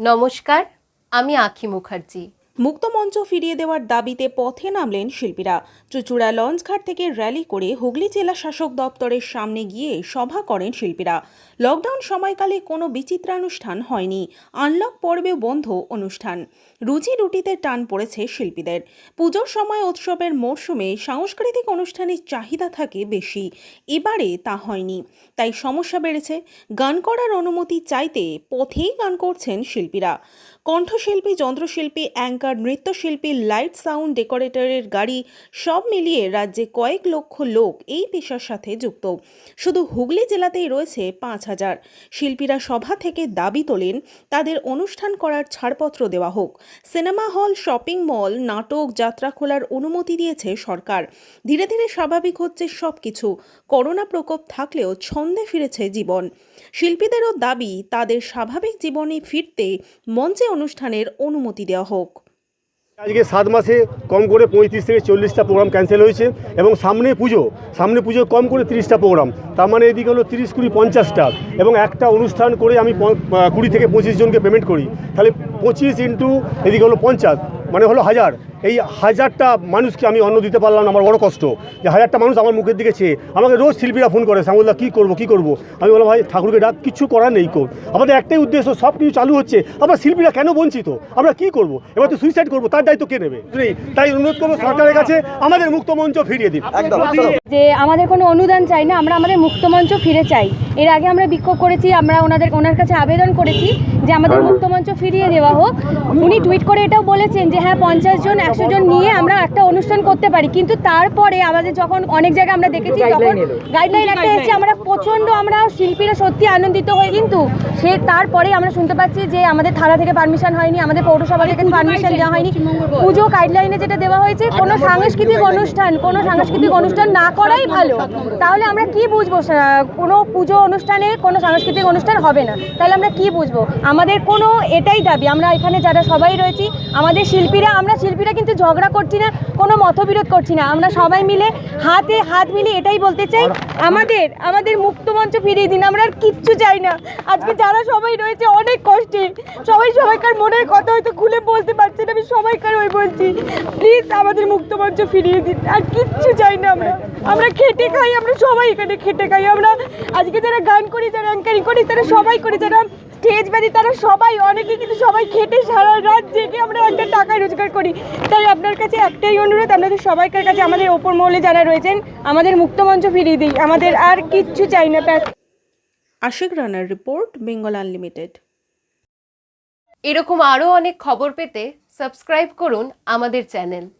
নমস্কার আমি আখি মুখার্জি। মুক্তমঞ্চ ফিরিয়ে দেওয়ার দাবিতে পথে নামলেন শিল্পীরা। চুচুড়া লঞ্চঘাট থেকে র্যালি করে হুগলি জেলা শাসক দপ্তরের সামনে গিয়ে সভা করেন শিল্পীরা। লকডাউন সময়কালে কোনো বিচিত্রানুষ্ঠান হয়নি। আনলক পর্বে বন্ধ অনুষ্ঠান। রুজি রুটিতে টান পড়েছে শিল্পীদের। পুজোর সময় উৎসবের মরশুমে সাংস্কৃতিক অনুষ্ঠানের চাহিদা থাকে বেশি। এবারে তা হয়নি। তাই সমস্যা বেড়েছে। গান করার অনুমতি চাইতে পথেই গান করছেন শিল্পীরা। কণ্ঠশিল্পী, যন্ত্রশিল্পী, অ্যাঙ্কার নৃত্যশিল্পী লাইট সাউন্ড ডেকোরেটরের গাড়ি সব মিলিয়ে রাজ্যে কয়েক লক্ষ লোক এই পেশার সাথে যুক্ত। শুধু হুগলি জেলাতেই রয়েছে পাঁচ হাজার। শিল্পীরা সভা থেকে দাবি তোলেন, তাদের অনুষ্ঠান করার ছাড়পত্র দেওয়া হোক। সিনেমা হল, শপিং মল, নাটক, যাত্রা খোলার অনুমতি দিয়েছে সরকার। ধীরে ধীরে স্বাভাবিক হচ্ছে সব কিছু করোনা প্রকোপ থাকলেও ছন্দে ফিরেছে জীবন। শিল্পীদেরও দাবি, তাদের স্বাভাবিক জীবনে ফিরতে মঞ্চে অনুষ্ঠানের অনুমতি দেওয়া হোক। আজকে সাত মাসে কম করে পঁয়ত্রিশ থেকে চল্লিশটা প্রোগ্রাম ক্যান্সেল হয়েছে এবং সামনে পুজো সামনে পুজো কম করে তিরিশটা প্রোগ্রাম তার মানে এদিকে হলো তিরিশ কুড়ি পঞ্চাশটা এবং একটা অনুষ্ঠান করে আমি কুড়ি থেকে পঁচিশ জনকে পেমেন্ট করি। তাহলে পঁচিশ ইন্টু এদিকে হলো পঞ্চাশ মানে হলো হাজার। এই হাজারটা মানুষকে আমি অন্ন দিতে পারলাম না আমার বড় কষ্ট। যে হাজারটা মানুষ আমার মুখের দিকে চেয়ে আমাকে রোজ শিল্পীরা ফোন করে শ্যামলদা কী করব কী করব? আমি বললাম ভাই ঠাকুরকে ডাক কিছু করার নেই কো। আমাদের একটাই উদ্দেশ্য সব কিছু চালু হচ্ছে। আমরা শিল্পীরা কেন বঞ্চিত? আমরা কি করব? এবার তো সুইসাইড করব তার দায়িত্ব কে নেবে। তাই অনুরোধ করব সরকারের কাছে আমাদের মুক্ত মঞ্চ ফিরিয়ে দিন। যে আমাদের কোনো অনুদান চাই না আমরা আমাদের মুক্তমঞ্চ ফিরে চাই। এর আগে আমরা বিক্ষোভ করেছি আমরা ওনাদের ওনার কাছে আবেদন করেছি যে আমাদের মুক্তমঞ্চ ফিরিয়ে দেওয়া হোক। উনি টুইট করে এটাও বলেছেন যে হ্যাঁ পঞ্চাশ জন একশো জন নিয়ে আমরা একটা অনুষ্ঠান করতে পারি। কিন্তু তারপরে আমাদের যখন অনেক জায়গায় আমরা দেখেছি তখন গাইডলাইন একটা এসেছে আমরা প্রচণ্ড আমরা শিল্পীরা সত্যি আনন্দিত হই কিন্তু সে তারপরে আমরা শুনতে পাচ্ছি যে আমাদের থানা থেকে পারমিশন হয়নি আমাদের পৌরসভা থেকে পারমিশন দেওয়া হয়নি। পুজো গাইডলাইনে যেটা দেওয়া হয়েছে কোনো সাংস্কৃতিক অনুষ্ঠান কোনো সাংস্কৃতিক অনুষ্ঠান না করাই ভালো। তাহলে আমরা কি বুঝব? কোনো পুজো অনুষ্ঠানে কোনো সাংস্কৃতিক অনুষ্ঠান হবে না। তাহলে আমরা কি বুঝব? আমাদের কোনো এটাই দাবি। আমরা এখানে যারা সবাই রয়েছি আমাদের শিল্পীরা আমরা শিল্পীরা কিন্তু ঝগড়া করছি না কোনো মতবিরোধ করছি না। আমরা সবাই মিলে হাতে হাত মিলে এটাই বলতে চাই আমাদের আমাদের মুক্তমঞ্চ ফিরিয়ে দিন আমরা আর কিচ্ছু চাই না। আজকে যারা সবাই রয়েছে অনেক কষ্টে। সবাই সবাইকার মনের কথা হয়তো খুলে বলতে পারছি না আমি সবাইকার ওই বলছি প্লিজ আমাদের মুক্তমঞ্চ ফিরিয়ে দিন। আর কিচ্ছু চাই না আমরা। আমরা খেটে খাই আমরা সবাই এখানে খেটে খাই। আমরা আজকে যারা গান করি যারা অ্যাঙ্কারিং করি তারা সবাই করি যারা স্টেজ বাদি তারা সবাই অনেকে কিন্তু সবাই খেটে সারা রাত জেগে আমরা একটা টাকা রোজগার করি। তাই আপনার কাছে একটাই অনুরোধ আপনাদের সবাইকার কাছে আমাদের ওপর মহলে যারা রয়েছেন আমাদের মুক্তমঞ্চ ফিরিয়ে দিই। আমাদের আর কিচ্ছু চাই না আশিক রানার রিপোর্ট বেঙ্গল আনলিমিটেড। এরকম আরও অনেক খবর পেতে সাবস্ক্রাইব করুন আমাদের চ্যানেল।